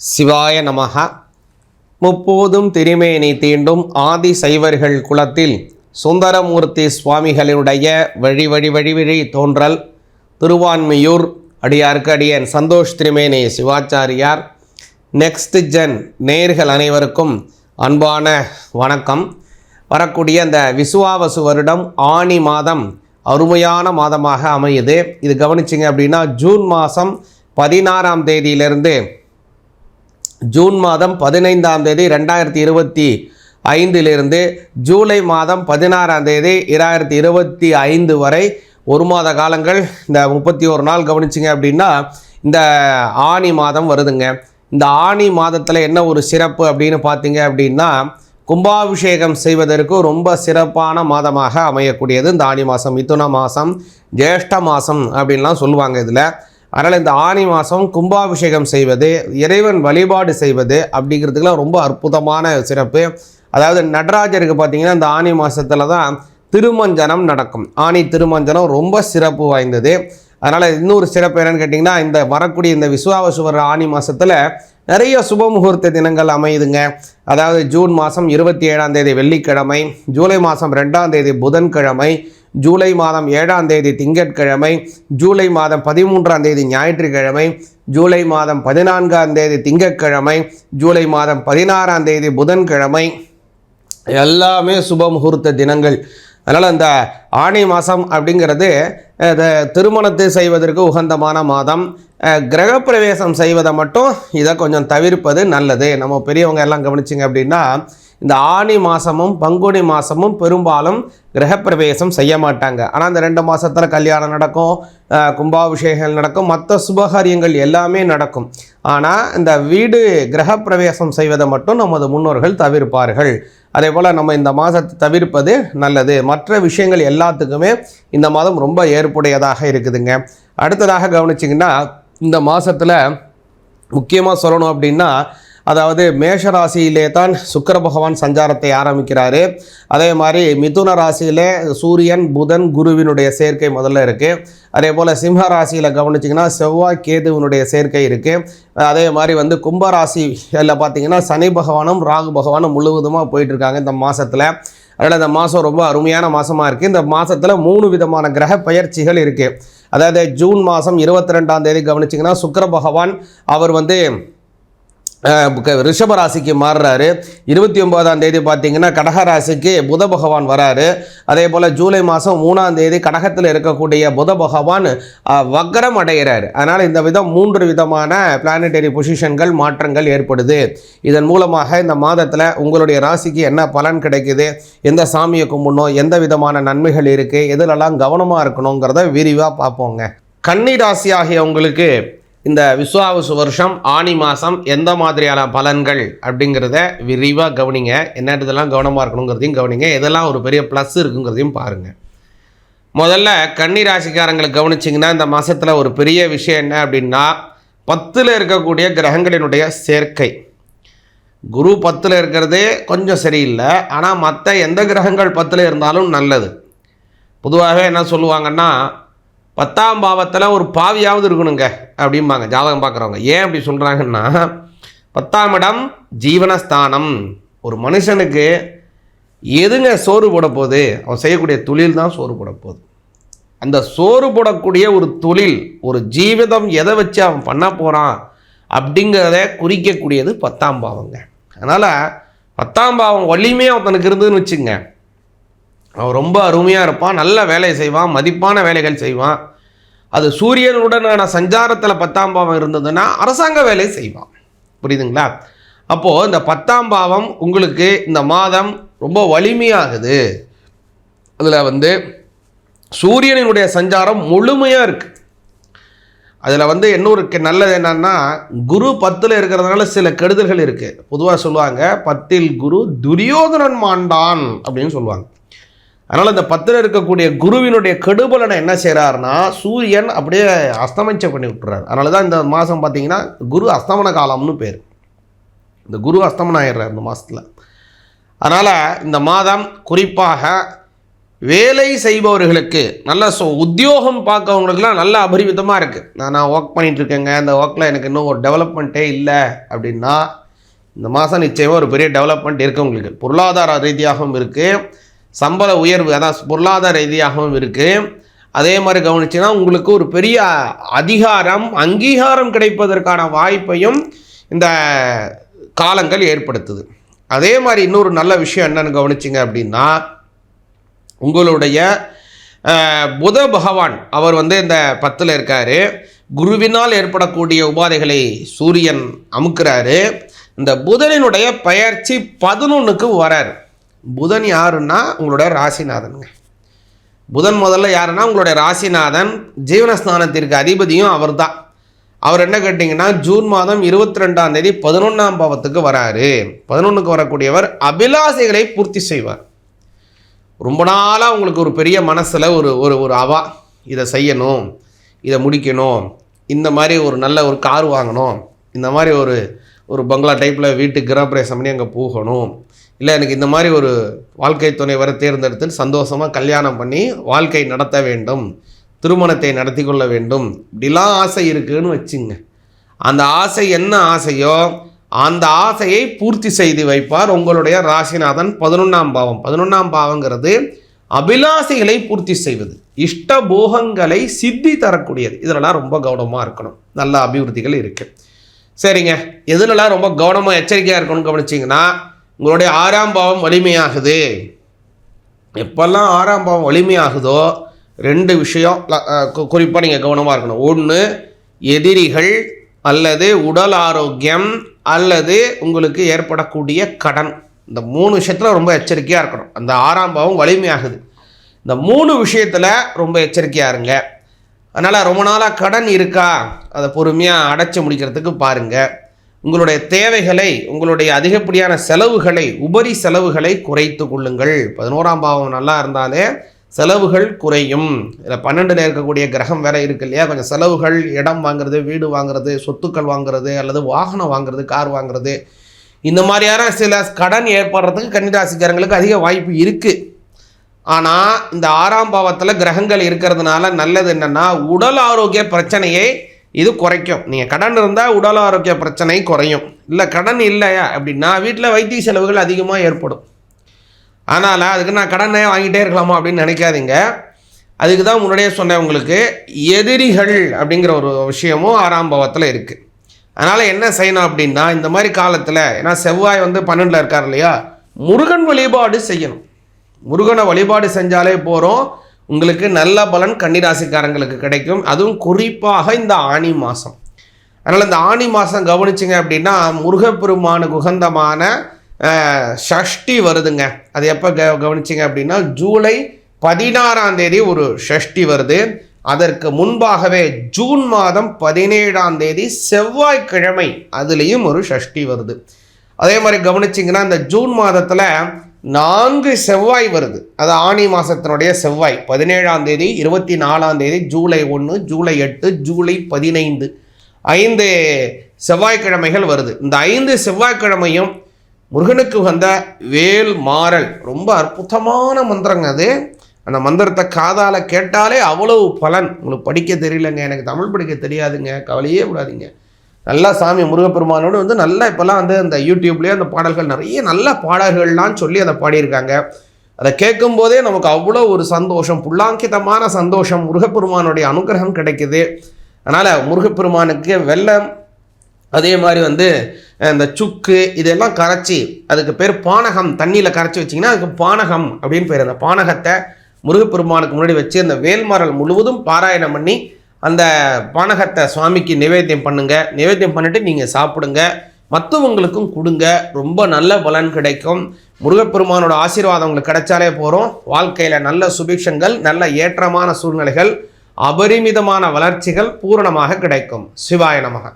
சிவாய நமக முப்போதும் திருமேனி தீண்டும் ஆதி சைவர்கள் குலத்தில் சுந்தரமூர்த்தி சுவாமிகளினுடைய வழி வழி வழி வழி தோன்றல் திருவான்மியூர் அடியார்க்கு அடியன் சந்தோஷ் திருமேனி சிவாச்சாரியார். நெக்ஸ்ட் ஜென் நேர்கள் அனைவருக்கும் அன்பான வணக்கம். வரக்கூடிய அந்த விசுவாவசு வருடம் ஆனி மாதம் அருமையான மாதமாக அமையுது. இது கவனிச்சிங்க அப்படின்னா ஜூன் மாதம் பதினாறாம் தேதியிலிருந்து ஜூன் மாதம் பதினைந்தாம் தேதி ரெண்டாயிரத்தி இருபத்தி ஐந்திலிருந்து ஜூலை மாதம் பதினாறாம் தேதி இரண்டாயிரத்தி இருபத்தி ஐந்து வரை ஒரு மாத காலங்கள். இந்த முப்பத்தி ஒரு நாள் கவனிச்சிங்க அப்படின்னா இந்த ஆனி மாதம் வருதுங்க. இந்த ஆனி மாதத்தில் என்ன ஒரு சிறப்பு அப்படின்னு பார்த்தீங்க அப்படின்னா கும்பாபிஷேகம் செய்வதற்கு ரொம்ப சிறப்பான மாதமாக அமையக்கூடியது இந்த ஆனி மாதம். மிதுன மாதம் ஜேஷ்ட மாதம் அப்படின்லாம் சொல்லுவாங்க இதில். அதனால் இந்த ஆனி மாதம் கும்பாபிஷேகம் செய்வது இறைவன் வழிபாடு செய்வது அப்படிங்கிறதுக்கெல்லாம் ரொம்ப அற்புதமான சிறப்பு. அதாவது நடராஜருக்கு பார்த்தீங்கன்னா இந்த ஆனி மாதத்தில் தான் திருமஞ்சனம் நடக்கும். ஆனி திருமஞ்சனம் ரொம்ப சிறப்பு வாய்ந்தது. அதனால் இன்னொரு சிறப்பு என்னென்னு கேட்டிங்கன்னா இந்த வரக்கூடிய இந்த விஸ்வாவசுவர ஆனி மாதத்தில் நிறைய சுப முகூர்த்த தினங்கள் அமையுதுங்க. அதாவது ஜூன் மாதம் இருபத்தி ஏழாம் தேதி வெள்ளிக்கிழமை ஜூலை மாதம் ரெண்டாம் தேதி புதன்கிழமை ஜூலை மாதம் ஏழாம் தேதி திங்கட்கிழமை ஜூலை மாதம் பதிமூன்றாம் தேதி ஞாயிற்றுக்கிழமை ஜூலை மாதம் பதினான்காம் தேதி திங்கட்கிழமை ஜூலை மாதம் பதினாறாம் தேதி புதன்கிழமை. எல்லாமே சுப முகூர்த்த தினங்கள். அதனால் இந்த ஆணி மாதம் அப்படிங்கிறது திருமணத்தை செய்வதற்கு உகந்தமான மாதம். கிரகப்பிரவேசம் செய்வதை மட்டும் இதை கொஞ்சம் தவிர்ப்பது நல்லது. நம்ம பெரியவங்க எல்லாம் கவனிச்சிங்க அப்படின்னா இந்த ஆணி மாதமும் பங்குனி மாதமும் பெரும்பாலும் கிரகப்பிரவேசம் செய்ய மாட்டாங்க. ஆனால் இந்த ரெண்டு மாதத்தில் கல்யாணம் நடக்கும் கும்பாபிஷேகங்கள் நடக்கும் மற்ற சுபகாரியங்கள் எல்லாமே நடக்கும். ஆனால் இந்த வீடு கிரகப்பிரவேசம் செய்வதை மட்டும் நமது முன்னோர்கள் தவிர்ப்பார்கள். அதே போல் நம்ம இந்த மாதத்தை தவிர்ப்பது நல்லது. மற்ற விஷயங்கள் எல்லாத்துக்குமே இந்த மாதம் ரொம்ப ஏற்புடையதாக இருக்குதுங்க. அடுத்ததாக கவனிச்சிங்கன்னா இந்த மாதத்தில் முக்கியமாக சொல்லணும் அப்படின்னா அதாவது மேஷ ராசியிலே தான் சுக்கர பகவான் சஞ்சாரத்தை ஆரம்பிக்கிறாரு. அதே மாதிரி மிதுன ராசியிலே சூரியன் புதன் குருவினுடைய சேர்க்கை முதல்ல இருக்குது அதே போல் சிம்ம ராசியில் கவனிச்சிங்கன்னா செவ்வாய் கேதுவினுடைய சேர்க்கை இருக்குது அதே மாதிரி வந்து கும்பராசி ராசியில் பார்த்தீங்கன்னா சனி பகவானும் ராகு பகவானும் முழுவதுமாக போயிட்டுருக்காங்க இந்த மாதத்தில் அதனால் இந்த மாதம் ரொம்ப அருமையான மாதமாக இருக்குது இந்த மாதத்தில் மூணு விதமான கிரக பயிற்சிகள் இருக்குது அதாவது ஜூன் மாதம் இருபத்தி ரெண்டாம் தேதி கவனிச்சிங்கன்னா சுக்கர பகவான் அவர் வந்து ரிஷப ராசிக்கு மாறுறாரு. இருபத்தி ஒன்பதாம் தேதி பார்த்தீங்கன்னா கடக ராசிக்கு புத பகவான் வராரு. அதே போல் ஜூலை மாதம் மூணாம் தேதி கடகத்தில் இருக்கக்கூடிய புத பகவான் வக்ரம் அடைகிறார். அதனால் இந்த விதம் மூன்று விதமான பிளானட்டரி பொசிஷன்கள் மாற்றங்கள் ஏற்படுது. இதன் மூலமாக இந்த மாதத்தில் உங்களுடைய ராசிக்கு என்ன பலன் கிடைக்குது? எந்த சாமியை கும்பிடணும்? எந்த விதமான நன்மைகள் இருக்குது எதிலெல்லாம் கவனமாக இருக்கணுங்கிறத விரிவாக பார்ப்போங்க. கன்னி ராசி ஆகிய உங்களுக்கு இந்த விஸ்வாவசு வருஷம் ஆனி மாதம் எந்த மாதிரியான பலன்கள் அப்படிங்கிறத விரிவாக கவனிங்க. என்ன இதெல்லாம் கவனமாக இருக்கணுங்கிறதையும் கவனிங்க. எதெல்லாம் ஒரு பெரிய ப்ளஸ் இருக்குங்கிறதையும் பாருங்கள் முதல்ல கன்னி ராசிக்காரங்களுக்கு கவனிச்சிங்கன்னா இந்த மாதத்தில் ஒரு பெரிய விஷயம் என்ன அப்படின்னா பத்தில் இருக்கக்கூடிய கிரகங்களினுடைய சேர்க்கை. குரு பத்தில் இருக்கிறதே கொஞ்சம் சரியில்லை. ஆனால் மற்ற எந்த கிரகங்கள் பத்தில் இருந்தாலும் நல்லது. பொதுவாகவே என்ன சொல்லுவாங்கன்னா பத்தாம் பாவத்தில் ஒரு பாவியாவது இருக்கணுங்க அப்படிம்பாங்க. ஜாதகம் பார்க்குறவங்க. ஏன் அப்படி சொல்கிறாங்கன்னா பத்தாம் இடம் ஜீவனஸ்தானம். ஒரு மனுஷனுக்கு எதுங்க சோறு போட போகுது? அவன் செய்யக்கூடிய தொழில் தான் சோறு போட போகுது. அந்த சோறு போடக்கூடிய ஒரு தொழில் ஒரு ஜீவிதம் எதை வச்சு அவன் பண்ண போகிறான் அப்படிங்கிறத குறிக்கக்கூடியது பத்தாம் பாவங்க. அதனால் பத்தாம் பாவம் வலிமையாக ஒருத்தனுக்கு இருந்ததுன்னு வச்சுங்க அவன் ரொம்ப அருமையாக இருப்பான் நல்ல வேலை செய்வான் மதிப்பான வேலைகள் செய்வான். அது சூரியனுடனான சஞ்சாரத்தில் பத்தாம் பாவம் இருந்ததுன்னா அரசாங்க வேலை செய்வான். புரியுதுங்களா? அப்போது இந்த பத்தாம் பாவம் உங்களுக்கு இந்த மாதம் ரொம்ப வலிமையாகுது. அதில் வந்து சூரியனினுடைய சஞ்சாரம் முழுமையாக இருக்குது அதில் வந்து இன்னொரு கெ- நல்லது என்னன்னா குரு பத்தில் இருக்கிறதுனால சில கெடுதல்கள் இருக்குது பொதுவாக சொல்லுவாங்க பத்தில் குரு துரியோதனன் மாண்டான் அப்படின்னு சொல்லுவாங்க. அதனால் இந்த பத்தில் இருக்கக்கூடிய குருவினுடைய கெடுபலனை என்ன செய்கிறாருன்னா சூரியன் அப்படியே அஸ்தமிச்ச பண்ணி விட்டுறாரு. அதனால தான் இந்த மாதம் பார்த்தீங்கன்னா குரு அஸ்தமன காலம்னு பேர். இந்த குரு அஸ்தமனம் ஆயிடுறார் இந்த மாதத்தில் அதனால் இந்த மாதம் குறிப்பாக வேலை செய்பவர்களுக்கு நல்ல சோ உத்தியோகம் பார்க்கவங்களுக்குலாம் நல்ல அபரிமிதமாக இருக்குது நான் நான் ஒர்க் பண்ணிகிட்ருக்கேங்க அந்த ஒர்க்கில் எனக்கு இன்னும் ஒரு டெவலப்மெண்ட்டே இல்லை அப்படின்னா இந்த மாதம் நிச்சயமாக ஒரு பெரிய டெவலப்மெண்ட் இருக்குது உங்களுக்கு. பொருளாதார ரீதியாகவும் இருக்குது சம்பள உயர்வு அதான் பொருளாதார ரீதியாகவும் இருக்குது அதே மாதிரி கவனிச்சுன்னா உங்களுக்கு ஒரு பெரிய அதிகாரம் அங்கீகாரம் கிடைப்பதற்கான வாய்ப்பையும் இந்த காலங்கள் ஏற்படுத்துது. அதே மாதிரி இன்னொரு நல்ல விஷயம் என்னன்னு கவனிச்சிங்க அப்படின்னா உங்களுடைய புத பகவான் அவர் வந்து இந்த பத்தில் இருக்கார். குருவினால் ஏற்படக்கூடிய உபாதைகளை சூரியன் அமுக்கிறாரு. இந்த புதனினுடைய பயிற்சி பதினொன்றுக்கு வரார். புதன் யாருன்னா உங்களுடைய ராசிநாதனுங்க. புதன் முதல்ல யாருன்னா உங்களுடைய ராசிநாதன் ஜீவனஸ்தானத்திற்கு அதிபதியும் அவர்தான். அவர் என்ன கேட்டிங்கன்னா ஜூன் மாதம் இருபத்தி ரெண்டாம் தேதி பதினொன்றாம் பாவத்துக்கு வராரு. பதினொன்றுக்கு வரக்கூடியவர் அபிலாசைகளை பூர்த்தி செய்வார். ரொம்ப நாளாக உங்களுக்கு ஒரு பெரிய மனசில் ஒரு ஒரு ஒரு அவா இதை செய்யணும் இதை முடிக்கணும் இந்த மாதிரி ஒரு நல்ல ஒரு கார் வாங்கணும் இந்த மாதிரி ஒரு ஒரு பங்களா டைப்பில் வீட்டுக்கு கிரகப்பிரவேசம் பண்ணி அங்கே போகணும். இல்லை எனக்கு இந்த மாதிரி ஒரு வாழ்க்கை துணைவரை தேர்ந்தெடுத்து சந்தோஷமாக கல்யாணம் பண்ணி வாழ்க்கை நடத்த வேண்டும் திருமணத்தை நடத்தி கொள்ள வேண்டும். இப்படிலாம் ஆசை இருக்குன்னு வச்சுங்க. அந்த ஆசை என்ன ஆசையோ அந்த ஆசையை பூர்த்தி செய்து வைப்பார் உங்களுடைய ராசிநாதன் பதினொன்றாம் பாவம். பதினொன்றாம் பாவங்கிறது அபிலாசைகளை பூர்த்தி செய்வது இஷ்ட போகங்களை சித்தி தரக்கூடியது. இதிலலாம் ரொம்ப கவனமாக இருக்கணும். நல்ல அபிவிருத்திகள் இருக்குது சரிங்க. எதுலலாம் ரொம்ப கவனமாக எச்சரிக்கையாக இருக்கணும்னு கவனிச்சிங்கன்னா உங்களுடைய ஆறாம் பாவம் வலிமையாகுது. எப்பெல்லாம் ஆறாம் பாவம் வலிமையாகுதோ ரெண்டு விஷயம் குறிப்பாக நீங்கள் கவனமாக இருக்கணும். ஒன்று எதிரிகள் அல்லது உடல் ஆரோக்கியம் அல்லது உங்களுக்கு ஏற்படக்கூடிய கடன். இந்த மூணு விஷயத்தில் ரொம்ப எச்சரிக்கையாக இருக்கணும். அந்த ஆறாம் பாவம் வலிமையாகுது. இந்த மூணு விஷயத்தில் ரொம்ப எச்சரிக்கையாக இருங்க. அதனால் ரொம்ப நாளாக கடன் இருக்கா? அதை பொறுமையாக அடைச்சி முடிக்கிறதுக்கு பாருங்கள் உங்களுடைய தேவைகளை உங்களுடைய அதிகப்படியான செலவுகளை உபரி செலவுகளை குறைத்து கொள்ளுங்கள். பதினோராம் பாவம் நல்லா இருந்தாலே செலவுகள் குறையும். இதில் பன்னெண்டில் இருக்கக்கூடிய கிரகம் வேற இருக்கு இல்லையா? கொஞ்சம் செலவுகள் இடம் வாங்குறது வீடு வாங்குறது சொத்துக்கள் வாங்குறது அல்லது வாகனம் வாங்குறது கார் வாங்குறது. இந்த மாதிரியான சில கடன் ஏற்படுறதுக்கு கன்னிராசிக்காரங்களுக்கு அதிக வாய்ப்பு இருக்குது ஆனால் இந்த ஆறாம் பாவத்தில் கிரகங்கள் இருக்கிறதுனால நல்லது என்னென்னா உடல் ஆரோக்கிய பிரச்சனையை இது குறைக்கும். நீங்கள் கடன் இருந்தால் உடல் ஆரோக்கிய பிரச்சனை குறையும். இல்லை கடன் இல்லையா அப்படின்னா வீட்டில் வைத்திய செலவுகள் அதிகமாக ஏற்படும். அதனால் அதுக்கு நான் கடனே வாங்கிட்டே இருக்கலாமா அப்படின்னு நினைக்காதீங்க. அதுக்கு தான் முன்னாடியே சொன்னேன் உங்களுக்கு எதிரிகள் அப்படிங்கிற ஒரு விஷயமும் ஆறாம் பாவத்தில் இருக்குது அதனால் என்ன செய்யணும் அப்படின்னா இந்த மாதிரி காலத்தில் ஏன்னா செவ்வாய் வந்து பன்னெண்டில் இருக்கார் இல்லையா? முருகன் வழிபாடு செய்யணும். முருகனை வழிபாடு செஞ்சாலே போகிறோம் உங்களுக்கு நல்ல பலன் கன்னிராசிக்காரங்களுக்கு கிடைக்கும். அதுவும் குறிப்பாக இந்த ஆனி மாதம் அதனால் இந்த ஆனி மாதம் கவனிச்சிங்க அப்படின்னா முருகப்பெருமானுக்கு உகந்தமான ஷஷ்டி வருதுங்க. அது எப்போ க கவனிச்சிங்க அப்படின்னா ஜூலை பதினாறாம் தேதி ஒரு ஷஷ்டி வருது. அதற்கு முன்பாகவே ஜூன் மாதம் பதினேழாம் தேதி செவ்வாய்க்கிழமை அதுலேயும் ஒரு ஷஷ்டி வருது. அதே மாதிரி கவனிச்சிங்கன்னா இந்த ஜூன் மாதத்தில் நான்கு செவ்வாய் வருது. அது ஆனி மாதத்தினுடைய செவ்வாய். பதினேழாம் தேதி இருபத்தி நாலாம் தேதி ஜூலை ஒன்று ஜூலை எட்டு ஜூலை பதினைந்து. ஐந்து செவ்வாய்க்கிழமைகள் வருது. இந்த ஐந்து செவ்வாய்க்கிழமையும் முருகனுக்கு வந்த வேல் மாறல். ரொம்ப அற்புதமான மந்திரங்க அது. அந்த மந்திரத்தை காதால் கேட்டாலே அவ்வளவு பலன். உங்களுக்கு படிக்க தெரியலங்க. எனக்கு தமிழ் படிக்க தெரியாதுங்க. கவலையே விடாதீங்க. நல்லா சாமி முருகப்பெருமானோடு வந்து நல்லா இப்போல்லாம் வந்து அந்த யூடியூப்லேயே அந்த பாடல்கள் நிறைய நல்ல பாடல்கள்லாம் சொல்லி அதை பாடியிருக்காங்க. அதை கேட்கும்போதே நமக்கு அவ்வளோ ஒரு சந்தோஷம் புல்லாங்கிதமான சந்தோஷம் முருகப்பெருமானுடைய அனுகிரகம் கிடைக்குது. அதனால் முருகப்பெருமானுக்கு வெள்ளம் அதே மாதிரி வந்து இந்த சுக்கு இதெல்லாம் கரைச்சி அதுக்கு பேர் பானகம் தண்ணியில் கரைச்சி வச்சிங்கன்னா அதுக்கு பானகம் அப்படின்னு பேர். அந்த பானகத்தை முருகப்பெருமானுக்கு முன்னாடி வச்சு அந்த வேல்மரல் முழுவதும் பாராயணம் பண்ணி அந்த பானகத்தை சுவாமிக்கு நிவேத்தியம் பண்ணுங்க. நிவேத்தியம் பண்ணிட்டு நீங்கள் சாப்பிடுங்க. மற்றவங்களுக்கும் கொடுங்க. ரொம்ப நல்ல பலன் கிடைக்கும். முருகப்பெருமானோட ஆசீர்வாதம் உங்களுக்கு கிடைச்சாலே போகிறோம் வாழ்க்கையில் நல்ல சுபிக்ஷங்கள் நல்ல ஏற்றமான சூழ்நிலைகள் அபரிமிதமான வளர்ச்சிகள் பூரணமாக கிடைக்கும். சிவாய நமக.